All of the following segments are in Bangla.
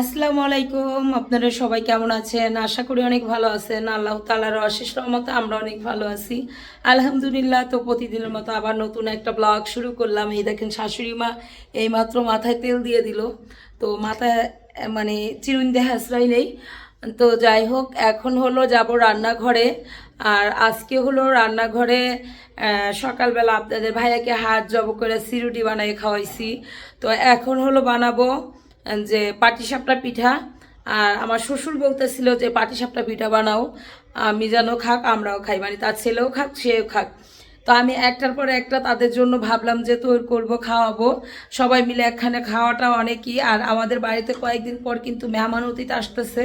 আসসালামু আলাইকুম, আপনারা সবাই কেমন আছেন? আশা করি অনেক ভালো আছেন। আল্লাহ তালার অশেষ রহমতে আমরা অনেক ভালো আছি। আলহামদুলিল্লাহ, তো প্রতিদিনের মতো আবার নতুন একটা ব্লগ শুরু করলাম। এই দেখেন শাশুড়ি মা এইমাত্র মাথায় তেল দিয়ে দিল। তো মাথায় মানে চিরুন দেহ আশ্রয় নেই। তো যাই হোক, এখন হলো যাব রান্নাঘরে। আর আজকে হলো রান্নাঘরে সকালবেলা আপনাদের ভাইয়াকে হাত জব করে সিরুটি বানিয়ে খাওয়াইছি। তো এখন হলো বানাবো যে পাটিসাপটা পিঠা, আর আমার শ্বশুর বলতেছিল যে পাটিসাপটা পিঠা বানাও, আমি যেন খাক, আমরাও খাই মানে তার ছেলেও খাক, সেও খাক। তো আমি একটার পর একটা তাদের জন্য ভাবলাম যে তৈরি করব, খাওয়াবো। সবাই মিলে একখানে খাওয়াটা অনেকই, আর আমাদের বাড়িতে কয়েকদিন পর কিন্তু মেহমান অতীত আসতেছে।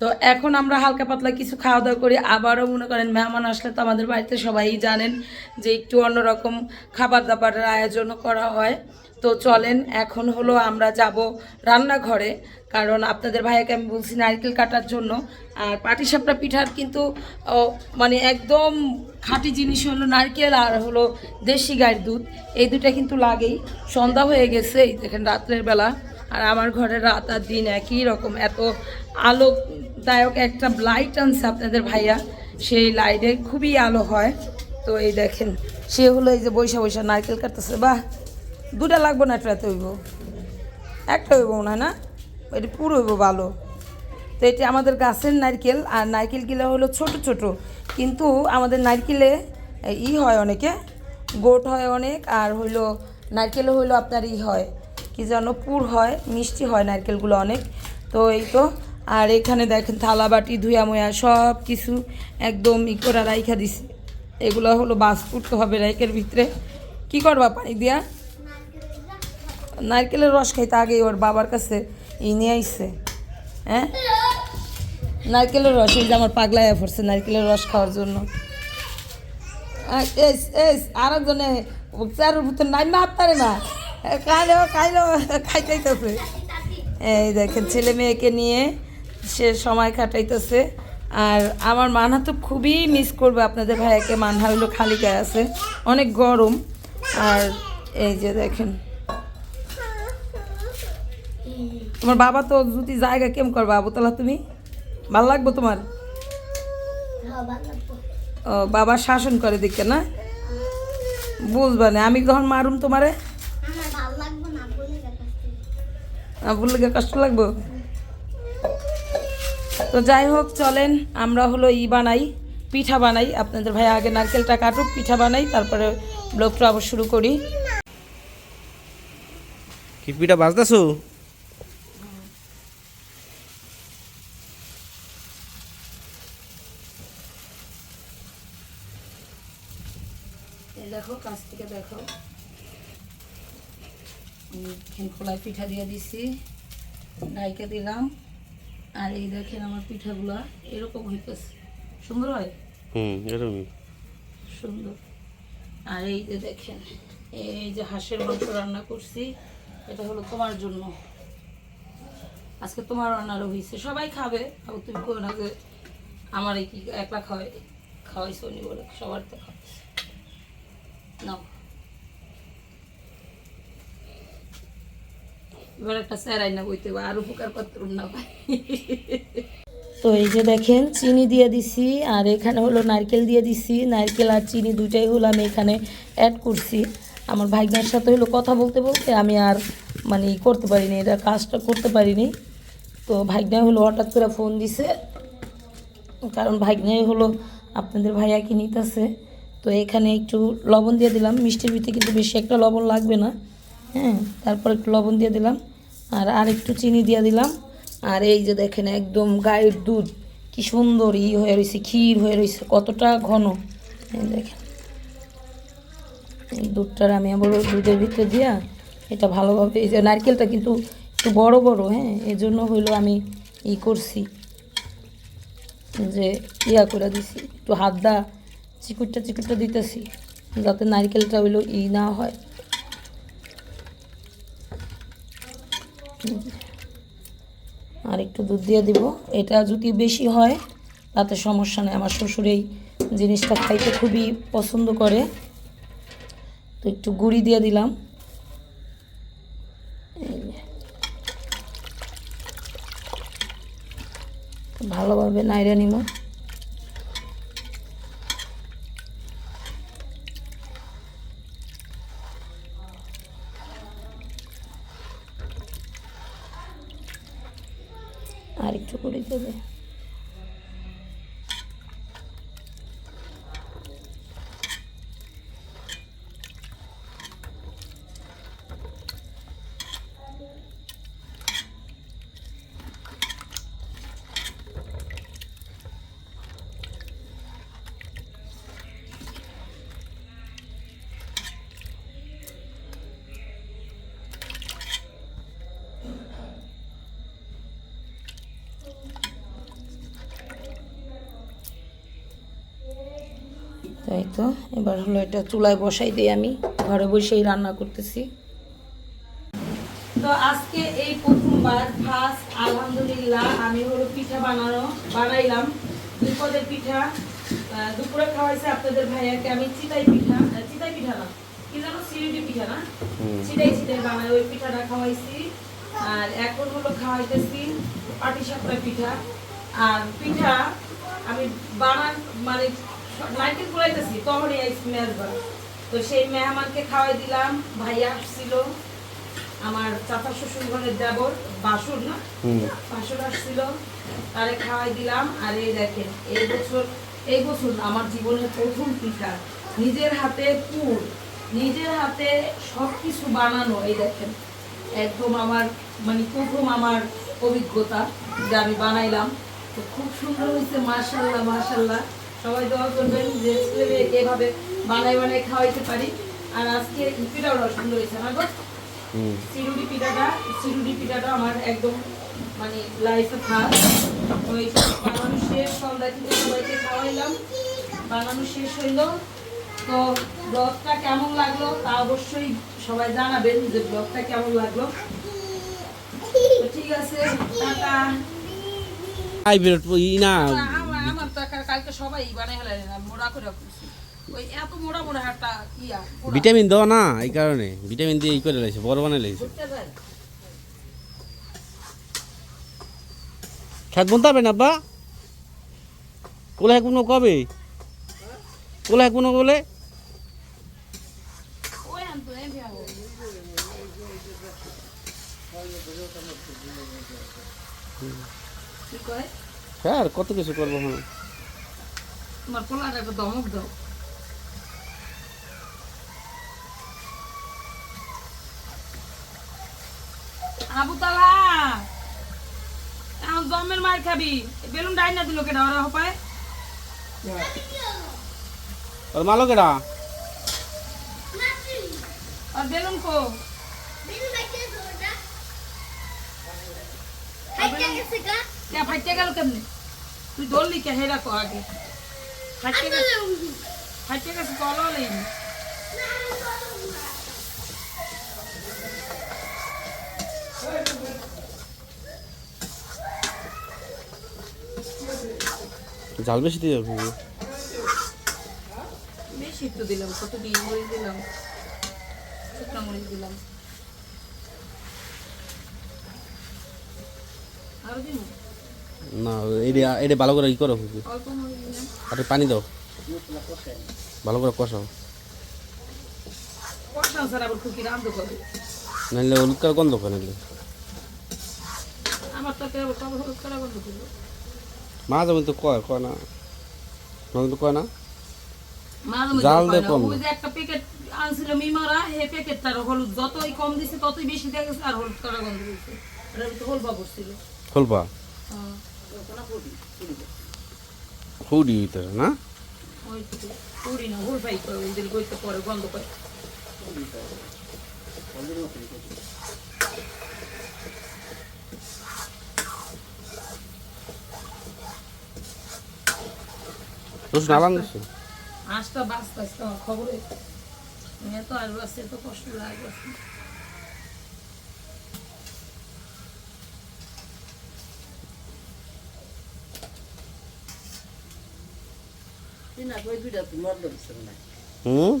তো এখন আমরা হালকা পাতলা কিছু খাওয়া দাওয়া করি, আবারও মনে করেন মেহমান আসলে তো আমাদের বাড়িতে সবাই জানেন যে একটু অন্যরকম খাবার দাবারের আয়োজনও করা হয়। তো চলেন, এখন হলো আমরা যাব রান্নাঘরে। কারণ আপনাদের ভাইয়াকে আমি বলছি নারকেল কাটার জন্য। আর পাটিসাপটা পিঠার কিন্তু মানে একদম খাঁটি জিনিস হলো নারকেল আর হলো দেশি গায়ের দুধ। এই দুটা কিন্তু লাগেই। সন্ধ্যা হয়ে গেছে, এই দেখেন রাত্রের বেলা। আর আমার ঘরে রাত আর দিন একই রকম। এত আলোকদায়ক একটা লাইট আনছে আপনাদের ভাইয়া। সেই লাইটে খুবই আলো হয়। তো এই দেখেন, সে হলো এই যে বৈশা বৈশা নারকেল কাটতেছে। বাহ! দুটা লাগবো না একটাতে হইব একটা হইব হয় না? এটা পুরো হইব ভালো। তো এটি আমাদের গাছের নারকেল, আর নারকেলগুলো হলো ছোট ছোট। কিন্তু আমাদের নারকেলে ই হয় অনেকে, গোট হয় অনেক, আর হইল, নারকেলও হইল আপনার ই হয়। কি যেন পুর হয়, মিষ্টি হয় নারকেলগুলো অনেক। তো এই তো, আর এখানে দেখেন থালা, বাটি, ধুয়া, মুয়া, সব কিছু একদম ই করে রাইখা দিছি। এগুলো হলো বাস করতে হবে রাইকের ভিতরে। কি করবা পানি দিয়া? নারকেলের রস খাইতে আগে ওর বাবার কাছে ই নিয়ে আইসে হ্যাঁ? নারকেলের রস, এই যে আমার পাগলায় পড়ছে নারকেলের রস খাওয়ার জন্য। এস এস আর একজনে চারুর ভিতর নাই মাপ পারে না। খাইলে খাইলে খাইতেছে এই দেখেন, ছেলে মেয়েকে নিয়ে সে সময় কাটাইতেছে। আর আমার মানহা তো খুবই মিস করবে আপনাদের ভাইয়াকে, মানহা হইল খালি গায়ে আছে, অনেক গরম। আর এই যে দেখেন তোমার বাবা তো যদি জায়গা কেম করবা আবুতলা তুমি? ভালো লাগবো তোমার? ও বাবা শাসন করে দিকে না? বুঝবা না আমি যখন মারুম তোমারে? আহ, বললে কি কষ্ট লাগবো? তো যাই হোক চলেন আমরা হলো ই বানাই পিঠা বানাই। আপনাদের ভাই আগে নারকেলটা কাটুক পিঠা বানাই তারপরে ব্লগটা আবার শুরু করি। কি পিঠা বাজতেছো এই দেখো কাছ থেকে দেখো খোলায় পিঠা দিয়ে দিছি ডাইকে দিলাম আর এই দেখেন আমার পিঠাগুলো এরকম হইতেছে। সুন্দর হয়? হুম এরকমই। সুন্দর। আর এই যে দেখেন এই যে হাঁসের মাংস রান্না করছি এটা হলো তোমার জন্য। আজকে তোমার রান্নারও হয়েছে সবাই খাবে আবার তুমি কো না যে আমার এই কি একলা খাওয়াই খাওয়াইছো নি বলে সবার তো খাওয়াইছে। নাও। বইতে আর উপকার না ভাই। তো এই যে দেখেন, চিনি দিয়ে দিছি, আর এখানে হলো নারকেল দিয়ে দিছি। নারকেল আর চিনি দুইটাই হলো আমি এখানে অ্যাড করছি। আমার ভাইগনার সাথে হলো কথা বলতে বলতে আমি আর মানে করতে পারিনি, এটা কাজটা করতে পারিনি। তো ভাইগনা হলো হঠাৎ করে ফোন দিছে, কারণ ভাইগনাই হলো আপনাদের ভাইয়া কি নিতেছে। তো এখানে একটু লবণ দিয়ে দিলাম, মিষ্টির ভিতরে কিন্তু বেশি একটা লবণ লাগবে না। হ্যাঁ তারপর একটু লবণ দিয়ে দিলাম, আর আর একটু চিনি দিয়ে দিলাম। আর এই যে দেখেন, একদম গায়ের দুধ, কি সুন্দর ই হয়ে রয়েছে ক্ষীর হয়ে রয়েছে কতটা ঘন। দেখেন, এই দুধটার আমি আবার দুধের ভিতরে দিয়া এটা ভালোভাবে, এই যে নারকেলটা কিন্তু একটু বড় বড় হ্যাঁ এই জন্য হইল আমি ই করছি। যে ইয়া করে দিছি, একটু হাত দা চিকুরটা চিকুরটা দিতেছি, যাতে নারকেলটা হইল ই না হয়। আর একটু দুধ দিয়ে দিব। এটা যদি বেশি হয়, তাতে সমস্যা নেই। আমার শ্বশুর এই জিনিসটা খাইতে খুবই পছন্দ করে। তো একটু গুড়ি দিয়ে দিলাম। ভালোভাবে নাইরে নিব। একটু করে দেবে। তাই তো। এবার হলো এটা চুলায় বসাই দিই আমি। ঘরে বসেই রান্না করতেছি। তো আজকে এই প্রথমবার ফার্স্ট আলহামদুলিল্লাহ আমি হলো পিঠা বানানো বানাইলাম। দুই পদের পিঠা দুপুরে খাওয়াইছে আপনাদের ভাইয়াকে। আমি চিতাই পিঠা চিতাই পিঠা না কি জানো সিরিডি পিঠা না? হুম। চিটাই চিটাই বানাই ওই পিঠাটা খাওয়াইছি। আর এখন হলো খাওয়াইতেছি পাটি সাপটা পিঠা। আর পিঠা আমি বানান মানে নাইটে কুড়াইতেছি তখনই আইসি মেজবার তো সেই মেহমানকে খাওয়াই দিলাম ভাইয়া আসছিল আমার চাচা শ্বশুর ঘরের দেবর বাসুর না? বাসুর আসছিল তারে খাওয়াই দিলাম আর এই দেখেন এই বছর এই বছর আমার জীবনের প্রথম পিঠা। নিজের হাতে পুর নিজের হাতে সব কিছু বানানো এই দেখেন। একদম আমার মানে প্রথম আমার অভিজ্ঞতা যে আমি বানাইলাম। তো খুব সুন্দর হয়েছে মাশাল্লাহ মাশাল্লাহ। সবাই দোয়া করবেন যে ছেলে এভাবে বানাই বানাই খাওয়াইতে পারি। আর আজকে পিঠাও সুন্দর হয়েছে গো? হুম। পিঠাটা চিরুনি পিঠাটা আমার একদম মানে লাইফে খাস ওই বানানো শেষ সন্ধ্যা থেকে সবাইকে খাওয়াইলাম। বানানো শেষ হইল। তো ব্লগটা কেমন লাগল তা অবশ্যই সবাই জানাবেন যে ব্লগটা কেমন লাগল। তো ঠিক আছে টাটা। আই বিরাট ই না। আমার আমার তো কা- কালকে সবাই বানাই হেলাই না মোড়া করে করছি। ওই এত মোড়া মোড়া হাটটা ইয়া ভিটামিন দাও না এই কারণে। ভিটামিন দিয়ে ই করে লাইছে বড় বানাই লাইছে। খেত হবে না আব্বা? কোলা কোনো কবে? কোলা কোনো বলে আর কত কিছু করব হ্যাঁ তোমার পোলাটা একটা দমক দাও। আবু তালা এখন দমের মার খাবি। বেলুন ডাই না দিল কেডা ওরা হপায়? আর মালো কেডা? আর বেলুন কো? কে ফাইটে গেল কেমনে? তুই ধরলি কে হেরা কো আগে? গেছে। গেছে কল লইনি জাল বেশি দিয়ে যাবে। বেশি দিলাম কত মরিচ দিলাম? শুকনা মরিচ দিলাম। আরও দিন না এটা এটা ভালো করে ই করো। আর পানি দাও। ভালো করে কষাও। নাহলে হলুদ কার গন্ধ করে নাহলে মা যেমন তো কয় কয় না? মাঝে তো কয় না? জাল দে কম। ওই যে একটা প্যাকেট আনছিল মিমারা হে প্যাকেটটার হলুদ যতই কম দিছে ততই বেশি দিয়ে গেছে আর হলুদ করা গন্ধ আর তো হলবা পড়ছিল হলপা হ্যাঁ, হুডি হইতে না? তো রসুন আলাম দিচ্ছে আসতে আমার খবরে? এত বাঁচতে এত কষ্ট লাগে। হুম?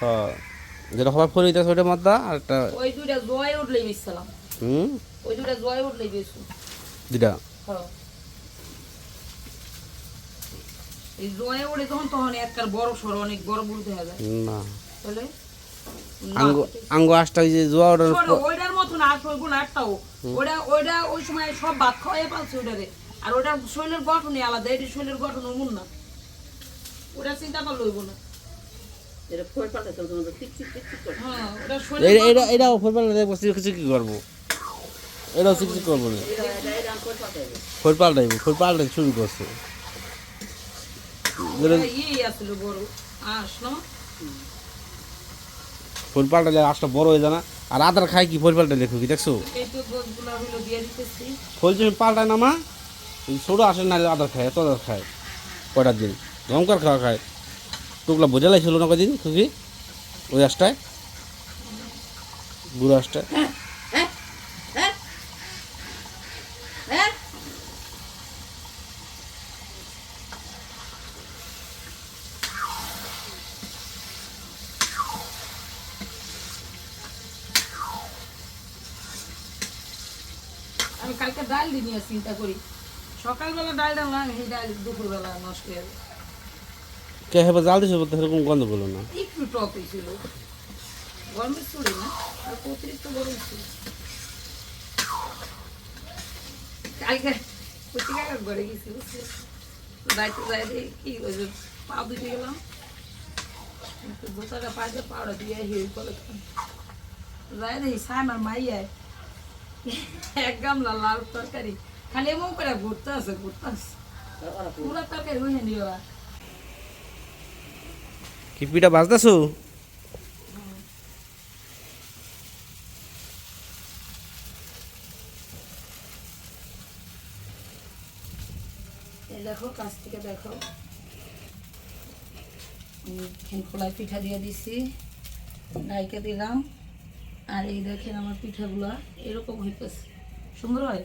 হ্যাঁ। যেটা হবার ফলে হইতেছে ওইটা মদ্দা আর একটা ওই দুইটা জয় উঠলেই মিশছিলাম হুম? ওই দুইটা জয় উঠলেই বেশু। দুটা হ্যাঁ। এই ওড়ে তখন তখন একটার বড় সড় অনেক বড় বড় দেখা যায়। না। তাহলে? আঙ্গ আঙ্গ যে জোয়া ওটার ওইটার মতন হইব না একটাও ওটা ওইটা ওই সময় সব ভাত খাওয়াই পালছে আর ওটার শরীরের গঠনই আলাদা এটি শরীরের গঠন অমন না। ওটা চিন্তা করলে হইব না। ফোর হ্যাঁ পাল্টা কিছু কি করব? এটাও কিছু করব না। এটা এটা এটা ফোর পাল্টাবে ফোর পাল্টাই শুরু করছে। ওটা আসলে বড় ফোর পাল্টালে আশটা বড় হয়ে যায় না। আর আদার খায় কি? ফোর পাল্টা দেখো কি দেখছ? যখন পাল্টায় না মা ছোটো আসে না আদার খায়, এত আদার খায়, কয়টার দিন? লঙ্কার খাওয়া খায়। টুকলা বোঝা লাগছিল না কদিন খুবই ওই আসটায় বুড়ো আসটায় কালকে ডাল নিয়ে চিন্তা করি। সকালবেলা ডাল ডাললাম সেই ডাল দুপুরবেলা নষ্ট হয়ে যাবে। কে হেবা জাল দিছে বলতে এরকম গন্ধ বলো না। একটু টক হয়েছিল। গরমের চুড়ি না আর অতিরিক্ত গরম ছিল। কালকে কুচি কাকা ঘরে গেছি বুঝছি যাইতে যাইতে কি ওই যে পা দিতে গেলাম। একটু জুতাটা পাইতে পাউডার দিয়ে হিল করে যাই দেখি সাইমার মাইয়ায় এক গামলা লাল তরকারি খালি এমন করে ঘুরতে আছে ঘুরতে আছে। পুরো তরকারি বুঝে নিও কি পিঠা বাজতেছো? এই দেখো কাছ থেকে দেখো। খোলায় পিঠা দিয়ে দিছি ডাইকে দিলাম। আর এই দেখেন আমার পিঠাগুলা এরকম হইতেছে। সুন্দর হয়?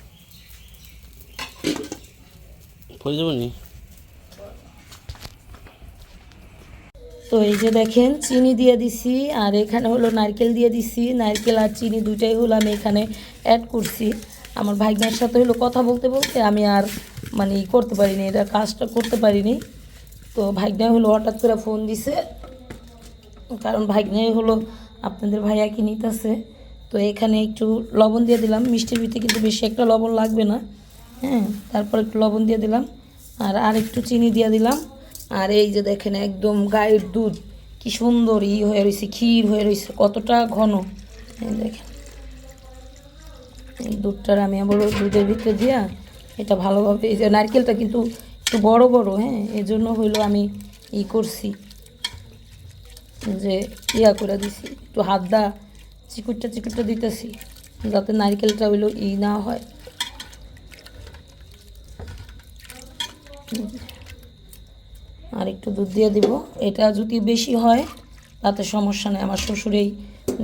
যাব নি? তো এই যে দেখেন, চিনি দিয়ে দিছি, আর এখানে হলো নারকেল দিয়ে দিছি। নারকেল আর চিনি দুইটাই হলো আমি এখানে অ্যাড করছি। আমার ভাইগনার সাথে হলো কথা বলতে বলতে আমি আর মানে করতে পারিনি, এটা কাজটা করতে পারিনি। তো ভাইগনা হলো হঠাৎ করে ফোন দিছে। কারণ ভাইগনাই হলো আপনাদের ভাইয়া কি নিতেছে। তো এখানে একটু লবণ দিয়ে দিলাম। মিষ্টির ভিতরে কিন্তু বেশি একটা লবণ লাগবে না। হ্যাঁ তারপর একটু লবণ দিয়ে দিলাম, আর আর একটু চিনি দিয়ে দিলাম। আর এই যে দেখেন, একদম গায়ের দুধ, কি সুন্দর ই হয়ে রয়েছে ক্ষীর হয়ে রয়েছে কতটা ঘন। এই দেখেন দুধটার আমি আবার দুধের ভিতরে দিয়া এটা ভালোভাবে, এই যে নারকেলটা কিন্তু একটু বড় বড় হ্যাঁ এই জন্য হইল আমি ই করছি। যে ইয়া করে দিছি, একটু হাত দা চিকুরটা চিকুরটা দিতেছি, যাতে নারকেলটা হইল ই না হয়। আর একটু দুধ দিয়ে দিব। এটা যদি বেশি হয়, তাতে সমস্যা নেই। আমার শ্বশুর এই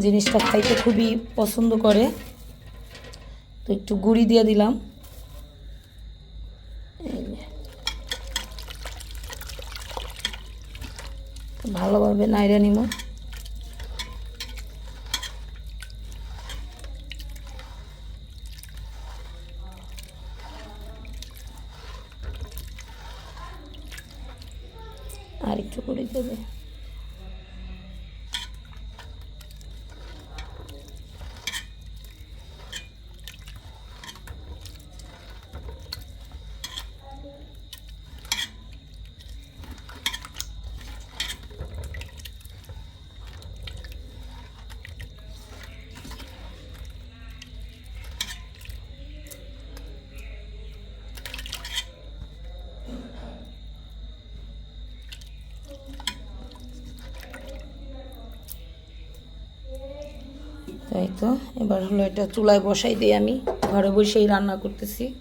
জিনিসটা খাইতে খুবই পছন্দ করে। তো একটু গুড়ি দিয়ে দিলাম। ভালোভাবে নাইরা নিব আর একটু করে দেবে তাই তো? এবার হলো এটা চুলায় বসাই দিই আমি। ঘরে বসেই রান্না করতেছি।